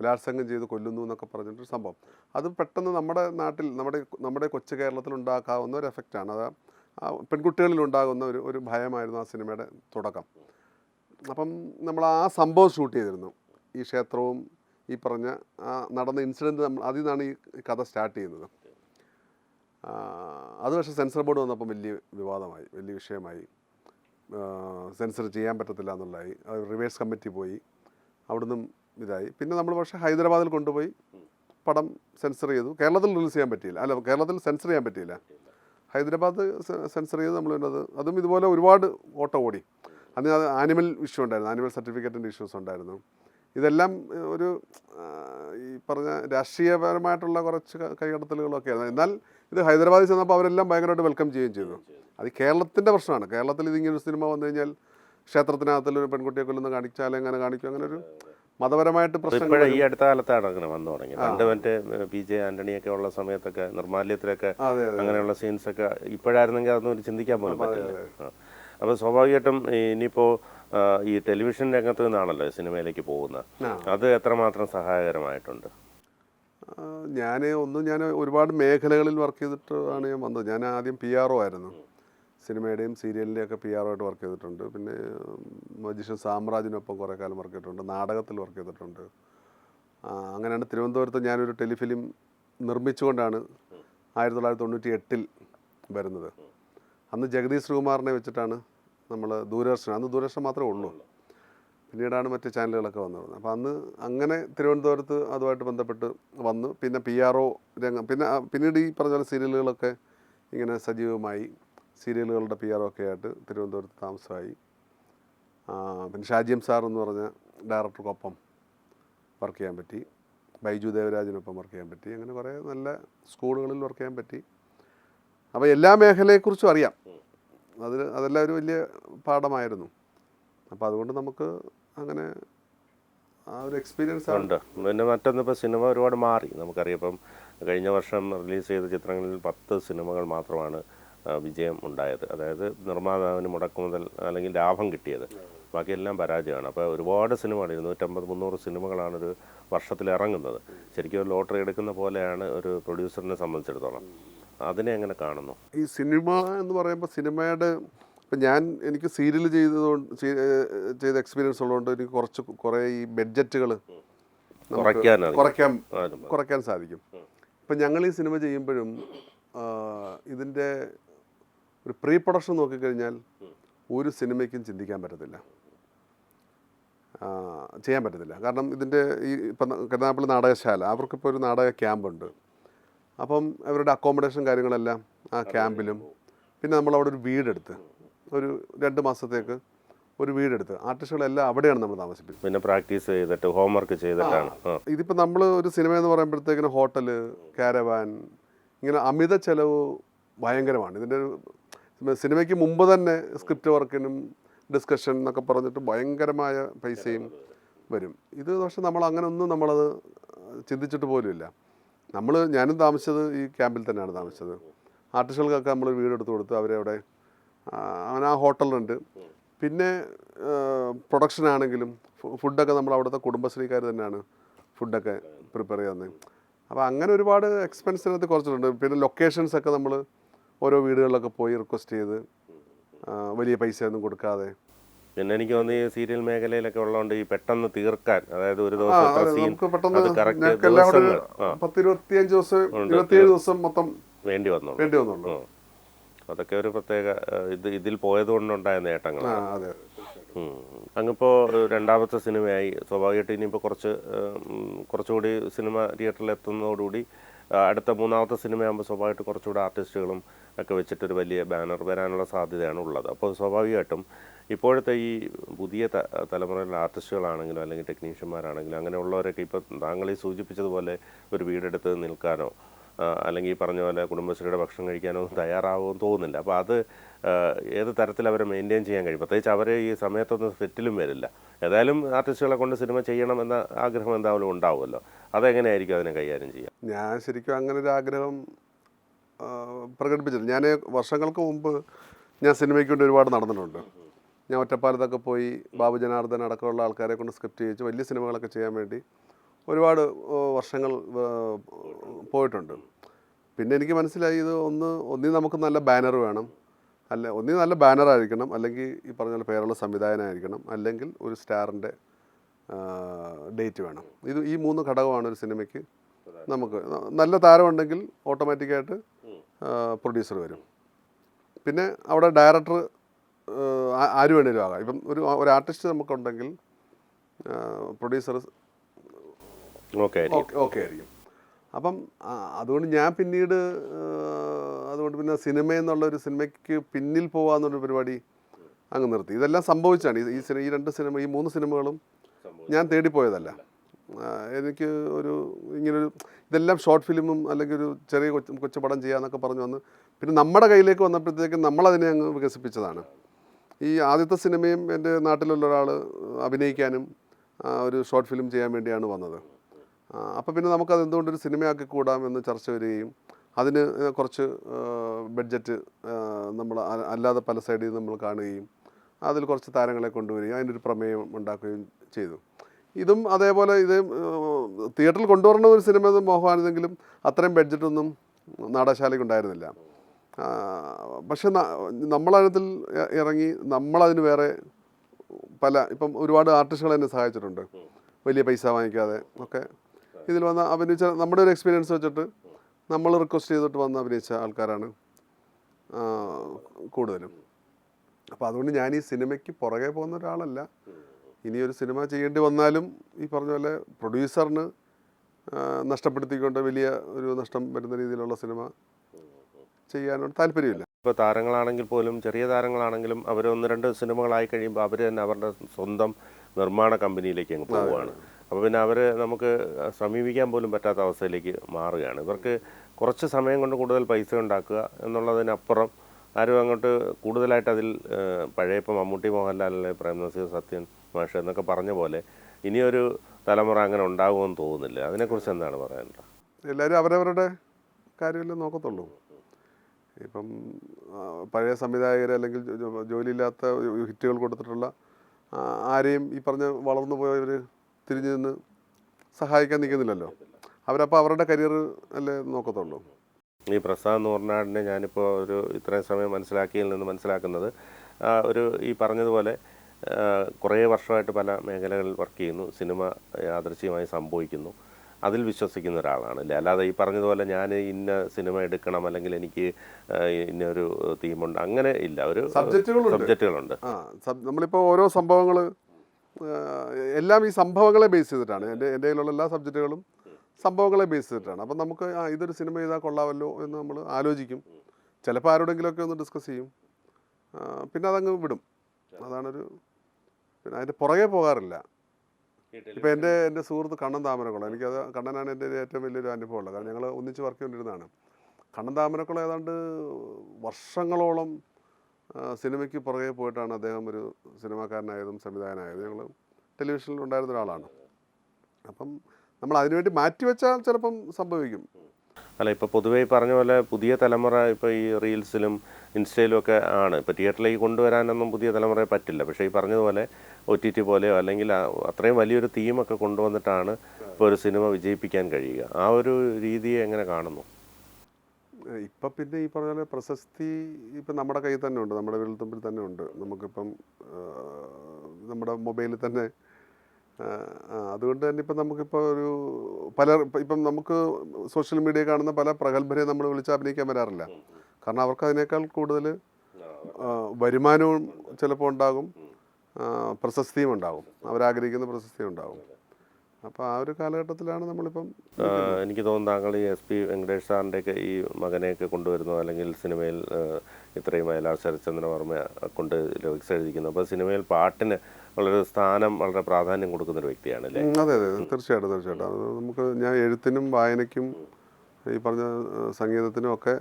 ബലാത്സംഗം ചെയ്ത് കൊല്ലുന്നു എന്നൊക്കെ പറഞ്ഞിട്ടൊരു സംഭവം. അത് പെട്ടെന്ന് നമ്മുടെ നാട്ടിൽ നമ്മുടെ നമ്മുടെ കൊച്ചു കേരളത്തിൽ ഉണ്ടാക്കാവുന്ന ഒരു എഫക്റ്റാണ് അത് ഉണ്ടാകുന്ന ഒരു ഒരു ഭയമായിരുന്നു ആ സിനിമയുടെ തുടക്കം. അപ്പം നമ്മൾ ആ സംഭവം ഷൂട്ട് ചെയ്തിരുന്നു. ഈ ക്ഷേത്രവും ഈ പറഞ്ഞ ആ നടന്ന ഇൻസിഡന്റ് നമ്മൾ അതിൽ നിന്നാണ് ഈ കഥ സ്റ്റാർട്ട് ചെയ്യുന്നത്. അത് പക്ഷേ സെൻസർ ബോർഡ് വന്നപ്പം വലിയ വിവാദമായി വലിയ വിഷയമായി. സെൻസർ ചെയ്യാൻ പറ്റത്തില്ല എന്നുള്ളതായി. അത് റിവേഴ്സ് കമ്മിറ്റി പോയി. അവിടുന്ന് ഇതായി. പിന്നെ നമ്മൾ പക്ഷേ ഹൈദരാബാദിൽ കൊണ്ടുപോയി പടം സെൻസർ ചെയ്തു. കേരളത്തിൽ റിലീസ് ചെയ്യാൻ പറ്റിയില്ല. അല്ല കേരളത്തിൽ സെൻസർ ചെയ്യാൻ പറ്റിയില്ല. ഹൈദരാബാദ് സെൻസർ ചെയ്ത് നമ്മൾ അത് അതും ഇതുപോലെ ഒരുപാട് ഓട്ടോ ഓടി. അന്ന് അത് ആനിമൽ ഇഷ്യൂ ഉണ്ടായിരുന്നു. ആനിമൽ സർട്ടിഫിക്കറ്റിന്റെ ഇഷ്യൂസ് ഉണ്ടായിരുന്നു. ഇതെല്ലാം ഒരു ഈ പറഞ്ഞ രാഷ്ട്രീയപരമായിട്ടുള്ള കുറച്ച് കൈകടത്തലുകളൊക്കെ ആയിരുന്നു. എന്നാൽ ഇത് ഹൈദരാബാദിൽ ചെന്നപ്പോൾ അവരെല്ലാം ഭയങ്കരമായിട്ട് വെൽക്കം ചെയ്യുകയും ചെയ്തു. അത് കേരളത്തിന്റെ പ്രശ്നമാണ്. കേരളത്തിൽ ഇതിങ്ങനെ ഒരു സിനിമ വന്നു കഴിഞ്ഞാൽ ക്ഷേത്രത്തിനകത്തിൽ ഒരു പെൺകുട്ടിയെ കൊല്ലുന്ന കാണിച്ചാൽ എങ്ങനെ കാണിക്കും? അങ്ങനെ ഒരു മതപരമായിട്ട് പ്രശ്നങ്ങൾ ഇപ്പോഴും ഈ അടുത്ത കാലത്താണ് അങ്ങനെ വന്നു തുടങ്ങി പണ്ട് മറ്റേ പി ജെ ആന്റണിയൊക്കെ ഉള്ള സമയത്തൊക്കെ നിർമാല്യത്തിലൊക്കെ അങ്ങനെയുള്ള സീൻസ് ഒക്കെ ഇപ്പോഴായിരുന്നെങ്കിൽ അതൊന്നും ഒരു ചിന്തിക്കാൻ പോലും പറ്റില്ല. അപ്പൊ അപ്പോൾ സ്വാഭാവികമായിട്ടും ഇനിയിപ്പോ ഇനിയിപ്പോൾ ഈ ടെലിവിഷൻ രംഗത്ത് നിന്നാണല്ലോ സിനിമയിലേക്ക് പോകുന്നത്. അത് എത്രമാത്രം സഹായകരമായിട്ടുണ്ട്? ഞാൻ ഒന്നും ഞാൻ ഒരുപാട് മേഖലകളിൽ വർക്ക് ചെയ്തിട്ടാണ് ഞാൻ വന്നത്. ഞാൻ ആദ്യം പി ആർ ആയിരുന്നു. സിനിമയുടെയും സീരിയലിന്റെയും ഒക്കെ പി ആറുമായിട്ട് വർക്ക് ചെയ്തിട്ടുണ്ട്. പിന്നെ മജീഷ്യൻ സാമ്രാജിനൊപ്പം കുറേ കാലം വർക്ക് ചെയ്തിട്ടുണ്ട്. നാടകത്തിൽ വർക്ക് ചെയ്തിട്ടുണ്ട്. അങ്ങനെയാണ് തിരുവനന്തപുരത്ത് ഞാനൊരു ടെലിഫിലിം നിർമ്മിച്ചുകൊണ്ടാണ് ആയിരത്തി തൊള്ളായിരത്തി തൊണ്ണൂറ്റി എട്ടിൽ വരുന്നത്. അന്ന് ജഗദീഷ് ശ്രീകുമാറിനെ വെച്ചിട്ടാണ് നമ്മൾ ദൂരദർശൻ. അന്ന് ദൂരദർശൻ മാത്രമേ ഉള്ളൂ. പിന്നീടാണ് മറ്റ് ചാനലുകളൊക്കെ വന്നത്. അപ്പോൾ അന്ന് അങ്ങനെ തിരുവനന്തപുരത്ത് അതുമായിട്ട് ബന്ധപ്പെട്ട് വന്നു. പിന്നെ പി ആർ ഒ രംഗം. പിന്നെ പിന്നീട് ഈ പറഞ്ഞ പോലെ സീരിയലുകളൊക്കെ ഇങ്ങനെ സജീവമായി. സീരിയലുകളുടെ പി ആർ ഒക്കെ ആയിട്ട് തിരുവനന്തപുരത്ത് താമസമായി. പിന്നെ ഷാജിയം സാർ എന്ന് പറഞ്ഞ ഡയറക്ടർക്കൊപ്പം വർക്ക് ചെയ്യാൻ പറ്റി. ബൈജു ദേവരാജിനൊപ്പം വർക്ക് ചെയ്യാൻ പറ്റി. അങ്ങനെ കുറേ നല്ല സ്കൂളുകളിൽ വർക്ക് ചെയ്യാൻ പറ്റി. അപ്പോൾ എല്ലാ മേഖലയെക്കുറിച്ചും അറിയാം. അതിൽ അതെല്ലാം ഒരു വലിയ പാഠമായിരുന്നു. അപ്പോൾ അതുകൊണ്ട് നമുക്ക് അങ്ങനെ ആ ഒരു എക്സ്പീരിയൻസ് ഉണ്ട്. പിന്നെ മറ്റൊന്ന് ഇപ്പോൾ സിനിമ ഒരുപാട് മാറി. നമുക്കറിയാം ഇപ്പം കഴിഞ്ഞ വർഷം റിലീസ് ചെയ്ത ചിത്രങ്ങളിൽ പത്ത് സിനിമകൾ മാത്രമാണ് വിജയം ഉണ്ടായത്. അതായത് നിർമ്മാതാവിന് മുടക്കുമുതൽ അല്ലെങ്കിൽ ലാഭം കിട്ടിയത്. ബാക്കിയെല്ലാം പരാജയമാണ്. അപ്പോൾ ഒരുപാട് സിനിമകൾ ഇരുന്നൂറ്റമ്പത് മുന്നൂറ് സിനിമകളാണ് ഒരു വർഷത്തിൽ ഇറങ്ങുന്നത്. ശരിക്കും ഒരു ലോട്ടറി എടുക്കുന്ന പോലെയാണ് ഒരു പ്രൊഡ്യൂസറിനെ സംബന്ധിച്ചിടത്തോളം. അതിനെ എങ്ങനെ കാണുന്നു? ഈ സിനിമ എന്ന് പറയുമ്പോൾ സിനിമയുടെ ഇപ്പം ഞാൻ എനിക്ക് സീരിയൽ ചെയ്തതുകൊണ്ട് ചെയ്ത എക്സ്പീരിയൻസ് ഉള്ളതുകൊണ്ട് എനിക്ക് കുറച്ച് കുറേ ഈ ബഡ്ജറ്റുകൾ കുറയ്ക്കാൻ കുറയ്ക്കാൻ കുറയ്ക്കാൻ സാധിക്കും. ഇപ്പം ഞങ്ങൾ ഈ സിനിമ ചെയ്യുമ്പോഴും ഇതിന്റെ ഒരു പ്രീ പ്രൊഡക്ഷൻ നോക്കിക്കഴിഞ്ഞാൽ ഒരു സിനിമയ്ക്കും ചിന്തിക്കാൻ പറ്റത്തില്ല. ചെയ്യാൻ പറ്റത്തില്ല. കാരണം ഇതിന്റെ ഈ ഇപ്പം കരുനാഗപ്പള്ളി നാടകശാല അവർക്കിപ്പോൾ ഒരു നാടക ക്യാമ്പുണ്ട്. അപ്പം അവരുടെ അക്കോമഡേഷൻ കാര്യങ്ങളെല്ലാം ആ ക്യാമ്പിലും പിന്നെ നമ്മൾ അവിടെ ഒരു വീടെടുത്ത് ഒരു രണ്ട് മാസത്തേക്ക് ഒരു വീടെടുത്ത്. ആർട്ടിസ്റ്റുകളെല്ലാം അവിടെയാണ് നമ്മൾ താമസിപ്പിച്ചത്. പിന്നെ പ്രാക്ടീസ് ചെയ്തിട്ട് ഹോംവർക്ക് ചെയ്തിട്ടാണ്. ഇതിപ്പോൾ നമ്മൾ ഒരു സിനിമ എന്ന് പറയുമ്പോഴത്തേക്കിന് ഹോട്ടൽ കാരവാൻ ഇങ്ങനെ അമിത ചെലവ് ഭയങ്കരമാണ്. ഇതിന്റെ ഒരു സിനിമയ്ക്ക് മുമ്പ് തന്നെ സ്ക്രിപ്റ്റ് വർക്കിനും ഡിസ്കഷൻ എന്നൊക്കെ പറഞ്ഞിട്ട് ഭയങ്കരമായ പൈസയും വരും. ഇത് പക്ഷെ നമ്മൾ അങ്ങനെ ഒന്നും നമ്മളത് ചിന്തിച്ചിട്ട് പോലുമില്ല. നമ്മൾ ഞാനും താമസിച്ചത് ഈ ക്യാമ്പിൽ തന്നെയാണ് താമസിച്ചത്. ആർട്ടിസ്റ്റുകൾക്കൊക്കെ നമ്മൾ വീട് എടുത്ത് കൊടുത്ത് അവരെ അവിടെ അങ്ങനെ ആ ഹോട്ടലുണ്ട്. പിന്നെ പ്രൊഡക്ഷൻ ആണെങ്കിലും ഫുഡൊക്കെ നമ്മൾ അവിടുത്തെ കുടുംബശ്രീക്കാർ തന്നെയാണ് ഫുഡൊക്കെ പ്രിപ്പയർ ചെയ്യുന്നത്. അപ്പോൾ അങ്ങനെ ഒരുപാട് എക്സ്പെൻസിനകത്ത് കുറച്ചിട്ടുണ്ട്. പിന്നെ ലൊക്കേഷൻസൊക്കെ നമ്മൾ ഓരോ വീടുകളിലൊക്കെ പോയി റിക്വസ്റ്റ് ചെയ്ത് വലിയ പൈസ ഒന്നും കൊടുക്കാതെ. പിന്നെ എനിക്ക് തോന്നുന്നു ഈ സീരിയൽ മേഖലയിലൊക്കെ ഉള്ളതുകൊണ്ട് ഈ പെട്ടെന്ന് തീർക്കാൻ അതായത് ഒരു ദിവസം. പത്ത് ഇരുപത്തിയഞ്ച് ദിവസം ഇരുപത്തിയേഴ് ദിവസം മൊത്തം വേണ്ടി വന്നു വേണ്ടി വന്നുള്ളൂ അതൊക്കെ ഒരു പ്രത്യേക ഇത് ഇതിൽ പോയത് കൊണ്ടുണ്ടായ നേട്ടങ്ങൾ. അങ്ങിപ്പോൾ രണ്ടാമത്തെ സിനിമയായി. സ്വാഭാവികമായിട്ട് ഇനിയിപ്പോൾ കുറച്ച് കുറച്ചുകൂടി സിനിമ തിയേറ്ററിൽ എത്തുന്നതോടുകൂടി അടുത്ത മൂന്നാമത്തെ സിനിമയാകുമ്പോൾ സ്വാഭാവികമായിട്ട് കുറച്ചുകൂടെ ആർട്ടിസ്റ്റുകളും ഒക്കെ വെച്ചിട്ടൊരു വലിയ ബാനർ വരാനുള്ള സാധ്യതയാണ് ഉള്ളത്. അപ്പോൾ സ്വാഭാവികമായിട്ടും ഇപ്പോഴത്തെ ഈ പുതിയ ത- തലമുറയിലെ ആർട്ടിസ്റ്റുകളാണെങ്കിലും അല്ലെങ്കിൽ ടെക്നീഷ്യന്മാരാണെങ്കിലും അങ്ങനെയുള്ളവരൊക്കെ ഇപ്പോൾ താങ്കൾ ഈ സൂചിപ്പിച്ചതുപോലെ ഒരു വീടെടുത്ത് നിൽക്കാനോ അല്ലെങ്കിൽ ഈ പറഞ്ഞ പോലെ കുടുംബശ്രീയുടെ ഭക്ഷണം കഴിക്കാനോ തയ്യാറാവുമെന്ന് തോന്നുന്നില്ല. അപ്പോൾ അത് ഏത് തരത്തിൽ അവരെ മെയിന്റെയിൻ ചെയ്യാൻ കഴിയും? പ്രത്യേകിച്ച് അവർ ഈ സമയത്തൊന്നും സെറ്റിലും വരില്ല. ഏതായാലും ആർട്ടിസ്റ്റുകളെ കൊണ്ട് സിനിമ ചെയ്യണം എന്ന ആഗ്രഹം എന്തായാലും ഉണ്ടാവുമല്ലോ. അതെങ്ങനെയായിരിക്കും അതിനെ കൈകാര്യം ചെയ്യുക ഞാൻ ശരിക്കും അങ്ങനെ ഒരു ആഗ്രഹം പ്രകടിപ്പിച്ചില്ല. ഞാൻ വർഷങ്ങൾക്ക് മുമ്പ് ഞാൻ സിനിമയ്ക്ക് വേണ്ടി ഒരുപാട് നടന്നിട്ടുണ്ട്. ഞാൻ ഒറ്റപ്പാലത്തൊക്കെ പോയി ബാബു ജനാർദ്ദൻ അടക്കമുള്ള ആൾക്കാരെ കൊണ്ട് സ്ക്രിപ്റ്റ് ചെയ്യിച്ച് വലിയ സിനിമകളൊക്കെ ചെയ്യാൻ വേണ്ടി ഒരുപാട് വർഷങ്ങൾ പോയിട്ടുണ്ട്. പിന്നെ എനിക്ക് മനസ്സിലായി ഇത് ഒന്ന് ഒന്നി നമുക്ക് നല്ല ബാനർ വേണം. അല്ല ഒന്നി നല്ല ബാനർ ആയിരിക്കണം. അല്ലെങ്കിൽ ഈ പറഞ്ഞ പോലെ പേരുള്ള സംവിധായകനായിരിക്കണം. അല്ലെങ്കിൽ ഒരു സ്റ്റാറിന്റെ ഡേറ്റ് വേണം. ഇത് ഈ മൂന്ന് ഘടകമാണ് ഒരു സിനിമയ്ക്ക് നമുക്ക് നല്ല താരമുണ്ടെങ്കിൽ ഓട്ടോമാറ്റിക്കായിട്ട് പ്രൊഡ്യൂസർ വരും. പിന്നെ അവിടെ ഡയറക്ടർ ആര് വേണേലും ആകാം. ഇപ്പം ഒരു ഒരു ആർട്ടിസ്റ്റ് നമുക്കുണ്ടെങ്കിൽ പ്രൊഡ്യൂസർ ഓക്കെ ആയിരിക്കും. അപ്പം അതുകൊണ്ട് ഞാൻ പിന്നീട് അതുകൊണ്ട് പിന്നെ സിനിമ എന്നുള്ള ഒരു സിനിമയ്ക്ക് പിന്നിൽ പോകാമെന്നൊരു പരിപാടി അങ്ങ് നിർത്തി. ഇതെല്ലാം സംഭവിച്ചാണ്. ഈ- സിനിമ ഈ രണ്ട് സിനിമ ഈ മൂന്ന് സിനിമകളും ഞാൻ തേടിപ്പോയതല്ല. എനിക്ക് ഒരു ഇങ്ങനൊരു ഇതെല്ലാം ഷോർട്ട് ഫിലിമും അല്ലെങ്കിൽ ഒരു ചെറിയ കൊച്ചു കൊച്ചുപടം ചെയ്യാന്നൊക്കെ പറഞ്ഞു വന്ന് പിന്നെ നമ്മുടെ കയ്യിലേക്ക് വന്നപ്പോഴത്തേക്കും നമ്മളതിനെ അങ്ങ് വികസിപ്പിച്ചതാണ്. ഈ ആദ്യത്തെ സിനിമയും എന്റെ നാട്ടിലുള്ള ഒരാൾ അഭിനയിക്കാനും ഒരു ഷോർട്ട് ഫിലിം ചെയ്യാൻ വേണ്ടിയാണ് വന്നത്. അപ്പോൾ പിന്നെ നമുക്കത് എന്തുകൊണ്ടൊരു സിനിമയാക്കി കൂടാമെന്ന് ചർച്ച വരികയും അതിന് കുറച്ച് ബഡ്ജറ്റ് നമ്മൾ അല്ലാതെ പല സൈഡിൽ നമ്മൾ കാണുകയും അതിൽ കുറച്ച് താരങ്ങളെ കൊണ്ടുവരികയും അതിനൊരു പ്രമേയം ഉണ്ടാക്കുകയും ചെയ്തു. ഇതും അതേപോലെ ഇത് തിയേറ്ററിൽ കൊണ്ടുവരണ ഒരു സിനിമ മോഹമായിരുന്നെങ്കിലും അത്രയും ബഡ്ജറ്റൊന്നും നാടകശാലയ്ക്ക് ഉണ്ടായിരുന്നില്ല പക്ഷെ നമ്മളതിനകത്തിൽ ഇറങ്ങി നമ്മളതിന് വേറെ പല ഇപ്പം ഒരുപാട് ആർട്ടിസ്റ്റുകൾ എന്നെ സഹായിച്ചിട്ടുണ്ട്. വലിയ പൈസ വാങ്ങിക്കാതെ ഒക്കെ ഇതിൽ വന്ന അഭിനയിച്ച നമ്മുടെ ഒരു എക്സ്പീരിയൻസ് വെച്ചിട്ട് നമ്മൾ റിക്വസ്റ്റ് ചെയ്തിട്ട് വന്ന് അഭിനയിച്ച ആൾക്കാരാണ് കൂടുതലും. അപ്പോൾ അതുകൊണ്ട് ഞാൻ ഈ സിനിമയ്ക്ക് പുറകെ പോകുന്ന ഒരാളല്ല. ഇനിയൊരു ഒരു സിനിമ ചെയ്യേണ്ടി വന്നാലും ഈ പറഞ്ഞ പോലെ പ്രൊഡ്യൂസറിന് നഷ്ടപ്പെടുത്തിക്കൊണ്ട് വലിയ ഒരു നഷ്ടം വരുന്ന രീതിയിലുള്ള സിനിമ ചെയ്യാനോട് താല്പര്യമില്ല. ഇപ്പോൾ താരങ്ങളാണെങ്കിൽ പോലും ചെറിയ താരങ്ങളാണെങ്കിലും അവർ ഒന്ന് രണ്ട് സിനിമകളായി കഴിയുമ്പോൾ അവർ തന്നെ അവരുടെ സ്വന്തം നിർമ്മാണ കമ്പനിയിലേക്ക് അങ്ങ് പോവുകയാണ്. അപ്പോൾ പിന്നെ അവർ നമുക്ക് സമീപിക്കാൻ പോലും പറ്റാത്ത അവസ്ഥയിലേക്ക് മാറുകയാണ്. ഇവർക്ക് കുറച്ച് സമയം കൊണ്ട് കൂടുതൽ പൈസ ഉണ്ടാക്കുക എന്നുള്ളതിനപ്പുറം ആരും അങ്ങോട്ട് കൂടുതലായിട്ട് അതിൽ പഴയ മമ്മൂട്ടി മോഹൻലാൽ പ്രേം നസീർ സത്യൻ മാഷ് എന്നൊക്കെ പറഞ്ഞ പോലെ ഇനിയൊരു തലമുറ അങ്ങനെ ഉണ്ടാകുമെന്ന് തോന്നുന്നില്ല. അതിനെക്കുറിച്ച് എന്താണ് പറയാനുള്ളത്? എല്ലാവരും അവരവരുടെ കാര്യമല്ലേ നോക്കത്തുള്ളൂ. ഇപ്പം പഴയ സംവിധായകർ അല്ലെങ്കിൽ ജോലിയില്ലാത്ത ഹിറ്റുകൾ കൊടുത്തിട്ടുള്ള ആരെയും ഈ പറഞ്ഞ വളർന്നു പോയവർ തിരിഞ്ഞു നിന്ന് സഹായിക്കാൻ നിൽക്കുന്നില്ലല്ലോ. അവരപ്പോൾ അവരുടെ കരിയർ അല്ലേ നോക്കത്തുള്ളൂ. ഈ പ്രസാദ് നൂറിനാടിനെ ഞാനിപ്പോൾ ഒരു ഇത്രയും സമയം മനസ്സിലാക്കിയതിൽ നിന്ന് മനസ്സിലാക്കുന്നത് ഒരു ഈ പറഞ്ഞതുപോലെ കുറേ വർഷമായിട്ട് പല മേഖലകളിൽ വർക്ക് ചെയ്യുന്നു സിനിമ യാദൃശ്യമായി സംഭവിക്കുന്നു. അതിൽ വിശ്വസിക്കുന്ന ഒരാളാണ് അല്ലേ? അല്ലാതെ ഈ പറഞ്ഞതുപോലെ ഞാൻ ഇന്ന സിനിമ എടുക്കണം അല്ലെങ്കിൽ എനിക്ക് ഇന്നൊരു തീമുണ്ട് അങ്ങനെ ഇല്ല. ഒരു സബ്ജക്റ്റുകളുണ്ട്. സബ്ജക്റ്റുകളുണ്ട് നമ്മളിപ്പോൾ ഓരോ സംഭവങ്ങൾ എല്ലാം ഈ സംഭവങ്ങളെ ബേസ് ചെയ്തിട്ടാണ്. എന്റെ എന്റെ കയ്യിലുള്ള എല്ലാ സബ്ജക്റ്റുകളും സംഭവങ്ങളെ ബേസ് ചെയ്തിട്ടാണ്. അപ്പം നമുക്ക് ആ ഇതൊരു സിനിമ ചെയ്താൽ കൊള്ളാമല്ലോ എന്ന് നമ്മൾ ആലോചിക്കും. ചിലപ്പോൾ ആരോടെങ്കിലുമൊക്കെ ഒന്ന് ഡിസ്കസ് ചെയ്യും. പിന്നെ അതങ്ങ് വിടും. അതാണൊരു പിന്നെ അതിന്റെ പുറകെ പോകാറില്ല. ഇപ്പം എന്റെ എന്റെ സുഹൃത്ത് കണ്ണൻ താമരക്കുളം. എനിക്കത് കണ്ണനാണ് എന്റെ ഏറ്റവും വലിയൊരു അനുഭവമുള്ളത് കാരണം ഞങ്ങൾ ഒന്നിച്ച് വർക്ക് ചെയ്തുകൊണ്ടിരുന്നതാണ്. കണ്ണൻ താമരക്കുളം ഏതാണ്ട് വർഷങ്ങളോളം സിനിമയ്ക്ക് പുറകെ പോയിട്ടാണ് അദ്ദേഹം ഒരു സിനിമാക്കാരനായതും സംവിധായകനായതും. ഞങ്ങൾ ടെലിവിഷനിൽ ഉണ്ടായിരുന്ന ഒരാളാണ്. അപ്പം നമ്മൾ അതിനുവേണ്ടി മാറ്റിവെച്ചാൽ ചിലപ്പം സംഭവിക്കും. അല്ല ഇപ്പോൾ പൊതുവേ ഈ പറഞ്ഞ പോലെ പുതിയ തലമുറ ഇപ്പോൾ ഈ റീൽസിലും ഇൻസ്റ്റയിലും ഒക്കെ ആണ്. ഇപ്പോൾ തിയേറ്ററിലേക്ക് കൊണ്ടുവരാനൊന്നും പുതിയ തലമുറയെ പറ്റില്ല. പക്ഷേ ഈ പറഞ്ഞതുപോലെ ഒ ടി ടി പോലെയോ അല്ലെങ്കിൽ അത്രയും വലിയൊരു തീമൊക്കെ കൊണ്ടുവന്നിട്ടാണ് ഇപ്പോൾ ഒരു സിനിമ വിജയിപ്പിക്കാൻ കഴിയുക. ആ ഒരു രീതിയെ എങ്ങനെ കാണുന്നു? ഇപ്പം പിന്നെ ഈ പറഞ്ഞ പോലെ പ്രശസ്തി ഇപ്പം നമ്മുടെ കയ്യിൽ തന്നെ ഉണ്ട്. നമ്മുടെ വിരൽത്തുമ്പിൽ തന്നെ ഉണ്ട്. നമുക്കിപ്പം നമ്മുടെ മൊബൈലിൽ തന്നെ അതുകൊണ്ട് തന്നെ ഇപ്പം നമുക്കിപ്പോൾ ഒരു പല ഇപ്പം നമുക്ക് സോഷ്യൽ മീഡിയ കാണുന്ന പല പ്രഗത്ഭരെ നമ്മൾ വിളിച്ച് അഭിനയിക്കാൻ വരാറില്ല. കാരണം അവർക്ക് അതിനേക്കാൾ കൂടുതൽ വരുമാനവും ചിലപ്പോൾ ഉണ്ടാകും പ്രശസ്തിയും ഉണ്ടാകും. അവരാഗ്രഹിക്കുന്ന പ്രശസ്തിയും ഉണ്ടാകും. അപ്പോൾ ആ ഒരു കാലഘട്ടത്തിലാണ് നമ്മളിപ്പം എനിക്ക് തോന്നുന്നു താങ്കൾ ഈ എസ് പി വെങ്കടേഷ് സാറിന്റെയൊക്കെ ഈ മകനെയൊക്കെ കൊണ്ടുവരുന്നു. അല്ലെങ്കിൽ സിനിമയിൽ ഇത്രയും ഇത്രയും വയലാർ ശരത്ചന്ദ്രവർമ്മ കൊണ്ട് ലിറിക്സ് എഴുതിക്കുന്നു. അപ്പോൾ സിനിമയിൽ പാട്ടിന് വളരെ സ്ഥാനം വളരെ പ്രാധാന്യം കൊടുക്കുന്ന ഒരു വ്യക്തിയാണ് അല്ലേ? അതെ അതെ തീർച്ചയായിട്ടും തീർച്ചയായിട്ടും. അത് നമുക്ക് ഞാൻ എഴുത്തിനും വായനയ്ക്കും ഈ പറഞ്ഞ സംഗീതത്തിനും ഒക്കെ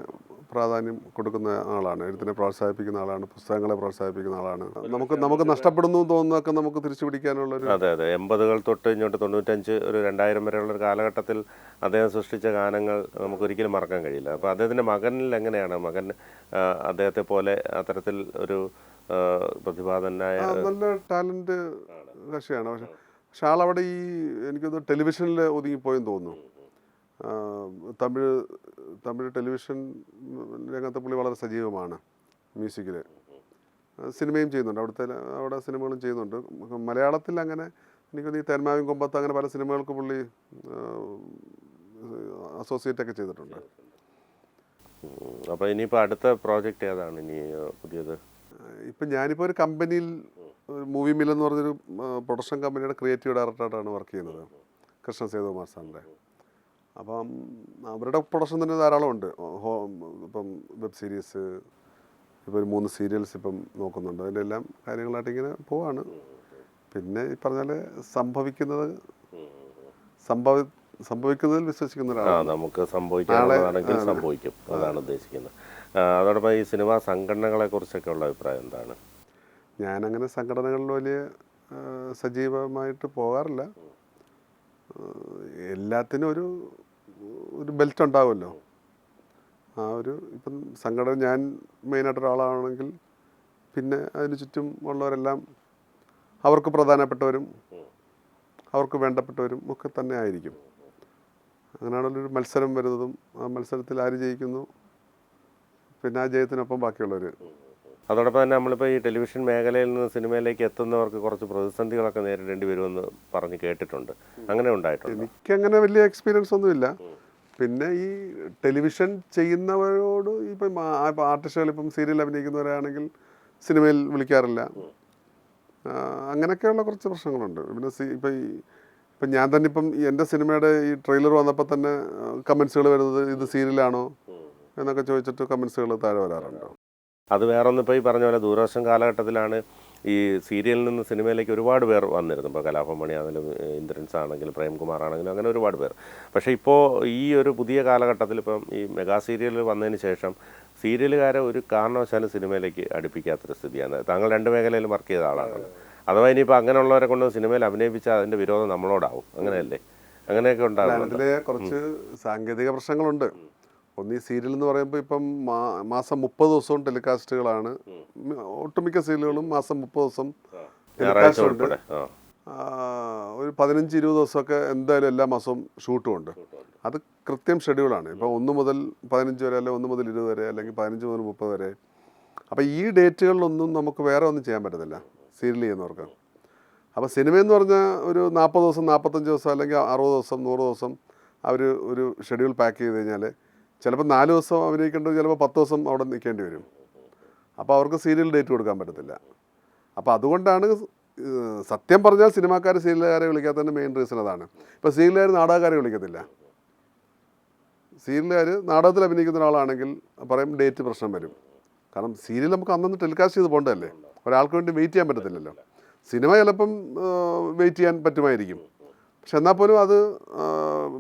പ്രാധാന്യം കൊടുക്കുന്ന ആളാണ് എഴുത്തിനെ പ്രോത്സാഹിപ്പിക്കുന്ന ആളാണ് പുസ്തകങ്ങളെ പ്രോത്സാഹിപ്പിക്കുന്ന ആളാണ്. നമുക്ക് നമുക്ക് നഷ്ടപ്പെടുന്നു എന്ന് തോന്നുന്നതൊക്കെ നമുക്ക് തിരിച്ചു പിടിക്കാനുള്ളൊരു അതെ അതെ. എൺപതുകൾ തൊട്ട് ഇങ്ങോട്ട് തൊണ്ണൂറ്റഞ്ച് ഒരു രണ്ടായിരം വരെയുള്ള ഒരു കാലഘട്ടത്തിൽ അദ്ദേഹം സൃഷ്ടിച്ച ഗാനങ്ങൾ നമുക്ക് ഒരിക്കലും മറക്കാൻ കഴിയില്ല. അപ്പോൾ അദ്ദേഹത്തിന്റെ മകനിൽ എങ്ങനെയാണ്? മകൻ അദ്ദേഹത്തെ പോലെ അത്തരത്തിൽ ഒരു പ്രതിഭാതനായ നല്ല ടാലന്റ് കക്ഷിയാണ്. പക്ഷെ പക്ഷെ ആളവിടെ ഈ എനിക്കൊന്ന് ടെലിവിഷനിൽ ഒതുങ്ങിപ്പോയെന്ന് തോന്നുന്നു. തമിഴ് തമിഴ് ടെലിവിഷൻ രംഗത്ത് പുള്ളി വളരെ സജീവമാണ് മ്യൂസിക്കിൽ സിനിമയും ചെയ്യുന്നുണ്ട്. അവിടുത്തെ അവിടെ സിനിമകളും ചെയ്യുന്നുണ്ട്. മലയാളത്തിൽ അങ്ങനെ എനിക്ക് ഈ തേന്മാവിൻ കൊമ്പത്ത് അങ്ങനെ പല സിനിമകൾക്ക് പുള്ളി അസോസിയേറ്റ് ഒക്കെ ചെയ്തിട്ടുണ്ട്. അപ്പോൾ ഇനിയിപ്പോൾ അടുത്ത പ്രോജക്റ്റ് ഏതാണ് ഇനി പുതിയത്? ഇപ്പം ഞാനിപ്പോൾ ഒരു കമ്പനിയിൽ ഒരു മൂവി മില്ലെന്ന് പറഞ്ഞൊരു പ്രൊഡക്ഷൻ കമ്പനിയുടെ ക്രിയേറ്റീവ് ഡയറക്ടറായിട്ടാണ് വർക്ക് ചെയ്യുന്നത്. കൃഷ്ണ സേതുകുമാർ സാറിന്റെ അപ്പം അവരുടെ പ്രൊഡക്ഷൻ തന്നെ ധാരാളം ഉണ്ട്. ഹോ ഇപ്പം വെബ് സീരീസ് ഇപ്പോൾ ഒരു മൂന്ന് സീരിയൽസ് ഇപ്പം നോക്കുന്നുണ്ട്. അതിന്റെ എല്ലാം കാര്യങ്ങളായിട്ട് ഇങ്ങനെ പോവാണ്. പിന്നെ ഈ പറഞ്ഞാൽ സംഭവിക്കുന്നത് സംഭവ സംഭവിക്കുന്നതിൽ വിശ്വസിക്കുന്ന ആ ഒരാളാണ് നമുക്ക് സംഭവിക്കാനുള്ളതാണെങ്കിൽ സംഭവിക്കും. അതാണ് ഉദ്ദേശിക്കുന്നത്. അതോടൊപ്പം ഈ സിനിമാ സംഘടനകളെ കുറിച്ചൊക്കെ ഉള്ള അഭിപ്രായം എന്താണ്? ഞാനങ്ങനെ സംഘടനകളിൽ വലിയ സജീവമായിട്ട് പോകാറില്ല. എല്ലാത്തിനും ഒരു ഒരു ബെൽറ്റ് ഉണ്ടാവുമല്ലോ. ആ ഒരു ഇപ്പം സംഘടന ഞാൻ മെയിനായിട്ട് ഒരാളാണെങ്കിൽ പിന്നെ അതിന് ചുറ്റും ഉള്ളവരെല്ലാം അവർക്ക് പ്രധാനപ്പെട്ടവരും അവർക്ക് വേണ്ടപ്പെട്ടവരും ഒക്കെ തന്നെ ആയിരിക്കും. അങ്ങനെയാണല്ലോ ഒരു മത്സരം വരുന്നതും ആ മത്സരത്തിൽ ആര് ജയിക്കുന്നു? പിന്നെ ആ ജയത്തിനൊപ്പം ബാക്കിയുള്ളവർ അതോടൊപ്പം തന്നെ നമ്മളിപ്പോൾ ഈ ടെലിവിഷൻ മേഖലയിൽ നിന്ന് സിനിമയിലേക്ക് എത്തുന്നവർക്ക് കുറച്ച് പ്രതിസന്ധികളൊക്കെ നേരിടേണ്ടി വരുമെന്ന് പറഞ്ഞ് കേട്ടിട്ടുണ്ട്. അങ്ങനെ ഉണ്ടായിട്ടുണ്ട്? എനിക്കങ്ങനെ വലിയ എക്സ്പീരിയൻസ് ഒന്നുമില്ല. പിന്നെ ഈ ടെലിവിഷൻ ചെയ്യുന്നവരോട് ഇപ്പം ആർട്ടിസ്റ്റുകൾ ഇപ്പം സീരിയൽ അഭിനയിക്കുന്നവരാണെങ്കിൽ സിനിമയിൽ വിളിക്കാറില്ല. അങ്ങനെയൊക്കെയുള്ള കുറച്ച് പ്രശ്നങ്ങളുണ്ട്. പിന്നെ സി ഇപ്പം ഈ ഇപ്പം ഞാൻ തന്നെ ഇപ്പം എന്റെ സിനിമയുടെ ഈ ട്രെയിലർ വന്നപ്പോൾ തന്നെ കമൻസുകൾ വരുന്നത് ഇത് സീരിയലാണോ എന്നൊക്കെ ചോദിച്ചിട്ട് കമൻസുകൾ താഴെ വരാറുണ്ട്. അത് വേറൊന്ന് ഇപ്പോൾ ഈ പറഞ്ഞ പോലെ ദൂരദർശൻ കാലഘട്ടത്തിലാണ് ഈ സീരിയലിൽ നിന്ന് സിനിമയിലേക്ക് ഒരുപാട് പേർ വന്നിരുന്നു ഇപ്പോൾ കലാഭവൻ മണി ആണെങ്കിലും ഇന്ദ്രൻസ് ആണെങ്കിലും പ്രേംകുമാർ ആണെങ്കിലും അങ്ങനെ ഒരുപാട് പേർ. പക്ഷേ ഇപ്പോൾ ഈ ഒരു പുതിയ കാലഘട്ടത്തിൽ ഇപ്പം ഈ മെഗാ സീരിയൽ വന്നതിന് ശേഷം സീരിയലുകാരെ ഒരു കാരണവശാലും സിനിമയിലേക്ക് അടുപ്പിക്കാത്തൊരു സ്ഥിതിയാണ്. താങ്കൾ രണ്ട് മേഖലയിൽ വർക്ക് ചെയ്ത ആളാണ്. അഥവാ ഇനിയിപ്പോൾ അങ്ങനെയുള്ളവരെ കൊണ്ട് സിനിമയിൽ അഭിനയിപ്പിച്ചാൽ അതിന്റെ വിരോധം നമ്മളോടാവും. അങ്ങനെയല്ലേ? അങ്ങനെയൊക്കെ ഉണ്ടാകും കുറച്ച് സാങ്കേതിക പ്രശ്നങ്ങളുണ്ട്. ഒന്ന് ഈ സീരിയൽ എന്ന് പറയുമ്പോൾ ഇപ്പം മാസം മുപ്പത് ദിവസവും ടെലികാസ്റ്റുകളാണ്. ഒട്ടുമിക്ക സീരിയലുകളും മാസം മുപ്പത് ദിവസം ടെലികാസ്റ്റ് ഉണ്ട്. ഒരു പതിനഞ്ച് ഇരുപത് ദിവസമൊക്കെ എന്തായാലും എല്ലാ മാസവും ഷൂട്ടും ഉണ്ട്. അത് കൃത്യം ഷെഡ്യൂളാണ്. ഇപ്പോൾ ഒന്ന് മുതൽ പതിനഞ്ച് വരെ അല്ലെങ്കിൽ ഒന്ന് മുതൽ ഇരുപത് വരെ അല്ലെങ്കിൽ പതിനഞ്ച് മുതൽ മുപ്പത് വരെ. അപ്പോൾ ഈ ഡേറ്റുകളിലൊന്നും നമുക്ക് വേറെ ഒന്നും ചെയ്യാൻ പറ്റത്തില്ല സീരിയൽ ചെയ്യുന്നവർക്ക്. അപ്പോൾ സിനിമ എന്ന് പറഞ്ഞാൽ ഒരു നാൽപ്പത് ദിവസം നാൽപ്പത്തഞ്ച് ദിവസം അല്ലെങ്കിൽ അറുപത് ദിവസം നൂറ് ദിവസം അവർ ഒരു ഷെഡ്യൂൾ പാക്ക് ചെയ്ത് കഴിഞ്ഞാൽ ചിലപ്പോൾ നാല് ദിവസം അഭിനയിക്കേണ്ടത് ചിലപ്പോൾ പത്ത് ദിവസം അവിടെ നിൽക്കേണ്ടി വരും. അപ്പോൾ അവർക്ക് സീരിയൽ ഡേറ്റ് കൊടുക്കാൻ പറ്റത്തില്ല. അപ്പോൾ അതുകൊണ്ടാണ് സത്യം പറഞ്ഞാൽ സിനിമാക്കാർ സീരിയലുകാരെ വിളിക്കാത്തതിന്റെ മെയിൻ റീസൺ അതാണ്. ഇപ്പോൾ സീരിയലുകാർ നാടകക്കാരെ വിളിക്കത്തില്ല. സീരിയലുകാർ നാടകത്തിൽ അഭിനയിക്കുന്ന ഒരാളാണെങ്കിൽ പറയും ഡേറ്റ് പ്രശ്നം വരും. കാരണം സീരിയൽ നമുക്ക് അന്നൊന്ന് ടെലികാസ്റ്റ് ചെയ്ത് പോകേണ്ടതല്ലേ ഒരാൾക്ക് വേണ്ടി വെയിറ്റ് ചെയ്യാൻ പറ്റത്തില്ലല്ലോ. സിനിമ ചിലപ്പം വെയിറ്റ് ചെയ്യാൻ പറ്റുമായിരിക്കും. പക്ഷെ എന്നാൽ പോലും അത്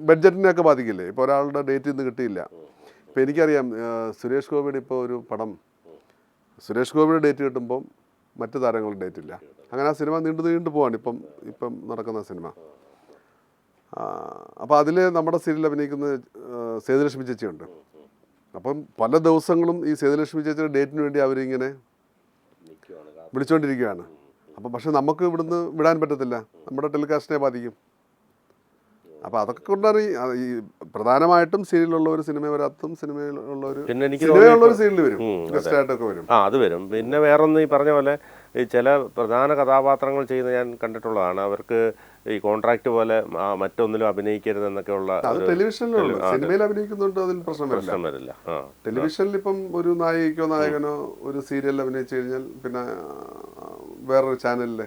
ബഡ്ജറ്റിനെയൊക്കെ ബാധിക്കില്ലേ? ഇപ്പോൾ ഒരാളുടെ ഡേറ്റ് ഇന്ന് കിട്ടിയില്ല. ഇപ്പോൾ എനിക്കറിയാം സുരേഷ് ഗോപിയുടെ ഇപ്പോൾ ഒരു പടം സുരേഷ് ഗോപിയുടെ ഡേറ്റ് കിട്ടുമ്പം മറ്റു താരങ്ങളുടെ ഡേറ്റ് ഇല്ല. അങ്ങനെ ആ സിനിമ നീണ്ടു നീണ്ടു പോവാണ് ഇപ്പം ഇപ്പം നടക്കുന്ന സിനിമ. അപ്പോൾ അതിൽ നമ്മുടെ സീരിയൽ അഭിനയിക്കുന്ന സേതുലക്ഷ്മി ചേച്ചിയുണ്ട്. അപ്പം പല ദിവസങ്ങളും ഈ സേതുലക്ഷ്മി ചേച്ചിയുടെ ഡേറ്റിന് വേണ്ടി അവരിങ്ങനെ വിളിച്ചുകൊണ്ടിരിക്കുകയാണ് അപ്പം പക്ഷെ നമുക്ക് ഇവിടുന്ന് വിടാൻ പറ്റത്തില്ല. നമ്മുടെ ടെലികാസ്റ്റിനെ ബാധിക്കും. അപ്പോൾ അതൊക്കെ കൊണ്ടാണ് ഈ പ്രധാനമായിട്ടും സീരിയലുള്ളവർ സിനിമ വരാത്തതും സിനിമയിലുള്ളവർ പിന്നെ എനിക്ക് സിനിമയുള്ളവർ സീരിയൽ വരും. ഗസ്റ്റായിട്ടൊക്കെ വരും. ആ അത് വരും. പിന്നെ വേറൊന്ന് ഈ പറഞ്ഞ പോലെ ഈ ചില പ്രധാന കഥാപാത്രങ്ങൾ ചെയ്യുന്ന ഞാൻ കണ്ടിട്ടുള്ളതാണ്. അവർക്ക് ഈ കോൺട്രാക്ട് പോലെ മറ്റൊന്നിലും അഭിനയിക്കരുതെന്നൊക്കെയുള്ള അത് ഒരു ടെലിവിഷനിലുള്ളൂ സിനിമയിൽ അഭിനയിക്കുന്നുണ്ട് അതിൽ പ്രശ്നം പ്രശ്നം വരില്ല. ടെലിവിഷനിൽ ഇപ്പം ഒരു നായികയോ നായകനോ ഒരു സീരിയലിൽ അഭിനയിച്ചു കഴിഞ്ഞാൽ പിന്നെ വേറൊരു ചാനലിൽ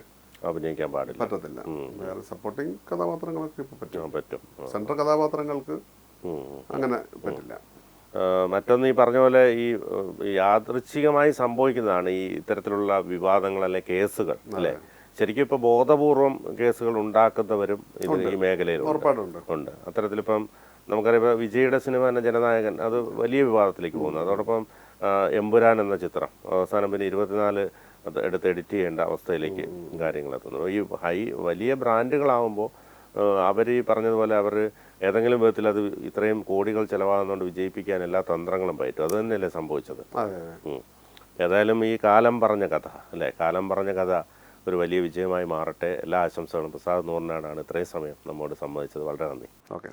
അഭിനയിക്കാൻ പാടില്ല. പറ്റത്തില്ല. വേറെ സപ്പോർട്ടിങ് കഥാപാത്രങ്ങളൊക്കെ ഇപ്പൊ പറ്റും. പറ്റും. സെൻട്രൽ കഥാപാത്രങ്ങൾക്ക് അങ്ങനെ പറ്റില്ല. മറ്റൊന്ന് ഈ പറഞ്ഞ പോലെ ഈ യാദൃച്ഛികമായി സംഭവിക്കുന്നതാണ് ഈ ഇത്തരത്തിലുള്ള വിവാദങ്ങൾ അല്ലെ കേസുകൾ അല്ലേ? ശരിക്കും ഇപ്പൊ ബോധപൂർവം കേസുകൾ ഉണ്ടാക്കുന്നവരും ഇത് ഈ ഉറപ്പായിട്ടുണ്ട്. ഉണ്ട്. അത്തരത്തിലിപ്പം നമുക്കറിയാം ഇപ്പൊ വിജയുടെ സിനിമ തന്നെ ജനനായകൻ അത് വലിയ വിവാദത്തിലേക്ക് പോകുന്നു. അതോടൊപ്പം എമ്പുരാൻ എന്ന ചിത്രം അവസാനം പിന്നെ ഇരുപത്തിനാല് അത് എടുത്ത് എഡിറ്റ് ചെയ്യേണ്ട അവസ്ഥയിലേക്ക് കാര്യങ്ങൾ എത്തുന്നു ഈ ഹൈ വലിയ ബ്രാൻഡുകളാവുമ്പോൾ അവർ ഈ പറഞ്ഞതുപോലെ അവർ ഏതെങ്കിലും വിധത്തിൽ അത് ഇത്രയും കോടികൾ ചിലവാകുന്നതുകൊണ്ട് വിജയിപ്പിക്കാൻ എല്ലാ തന്ത്രങ്ങളും പറ്റും അത് തന്നെയല്ലേ സംഭവിച്ചത്? ഏതായാലും ഈ കാലം പറഞ്ഞ കഥ അല്ലേ? കാലം പറഞ്ഞ കഥ ഒരു വലിയ വിജയമായി മാറട്ടെ. എല്ലാ ആശംസകളും. പ്രസാദ് നൂറിനാടാണ് ഇത്രയും സമയം നമ്മോട് സംബന്ധിച്ചത് വളരെ നന്ദി. ഓക്കെ